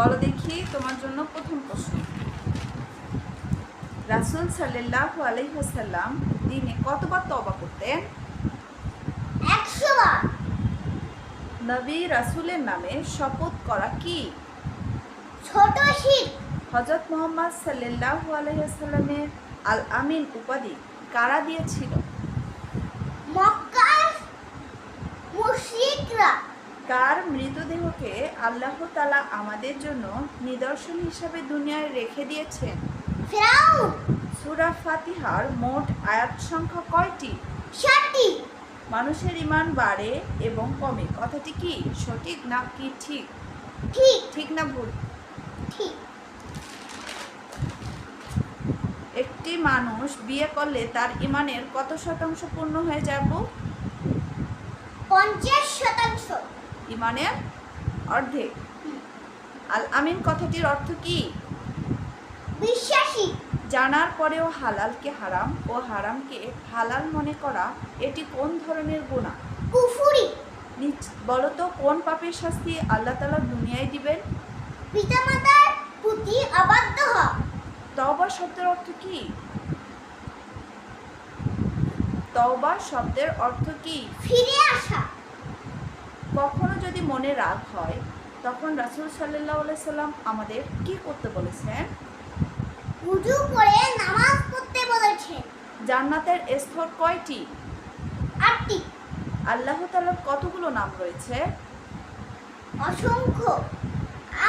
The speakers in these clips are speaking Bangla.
বলো দেখি তোমার জন্য প্রথম প্রশ্ন। রাসুল সাল্লাহ আলহিহাসাল্লাম দিনে কতবার তবা করতেন? নবী রাসুলের নামে শপথ করা কি? ছোট শিখ। হজরত মোহাম্মদ সাল্লাহ আলহিহাসাল্লামের আল আমিন উপাধি কারা দিয়েছিল? মক্কার মুশরিকরা। কার মৃতদেহকে আল্লাহ তালা আমাদের জন্য নিদর্শন হিসাবে দুনিয়ায় রেখে দিয়েছেন? সুরা ফাতিহার মোট আয়াত সংখ্যা কয়টি? ষাটটি। মানুষের ইমান বাড়ে এবং কমে। কথাটি কি সঠিক না কি ঠিক? ঠিক। ঠিক না ভুল? ঠিক। একটি মানুষ বিয়ে করলে তার ইমানের কত শতাংশ পূর্ণ হয়ে যাব পঞ্চাশ শতাংশ ইমানের অর্ধেক। আল আমিন কথাটির অর্থ কি? বিশ্বাসী। জানার পরেও হালালকে হারাম ও হারামকে হালাল মনে করা এটি কোন ধরনের গুণা কুফুরি। বলতো কোন পাপের শাস্তি আল্লাহ তালা দুনিয়ায় দিবেন? পিতামাতার প্রতি অবাধ্য হওয়া তওবা শব্দের অর্থ কি? তওবা শব্দের অর্থ কি? ফিরে আসা। কখনো যদি মনে রাগ হয় তখন রাসুল সাল্লাহ সাল্লাম আমাদের কি করতে বলেছেন? উজু করে নামাজ পড়তে বলেছেন। জান্নাতের স্তর কয়টি? আটটি। আল্লাহ তালার কতগুলো নাম রয়েছে? অসংখ্য।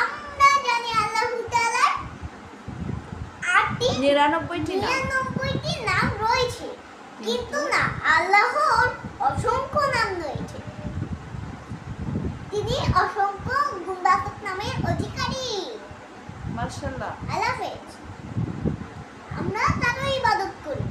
আমরা জানি আল্লাহ তাআলার আটটি নিরানব্বইটি নাম। নিরানব্বইটি নাম রয়েছে। কিন্তু না আল্লাহর অসংখ্য নাম রয়েছে তিনি অসংখ্য গুণবাচক নামের অধিকারী। মার্শাল্লাহ আল্লাহ আমরা তারও ইবাদত করি।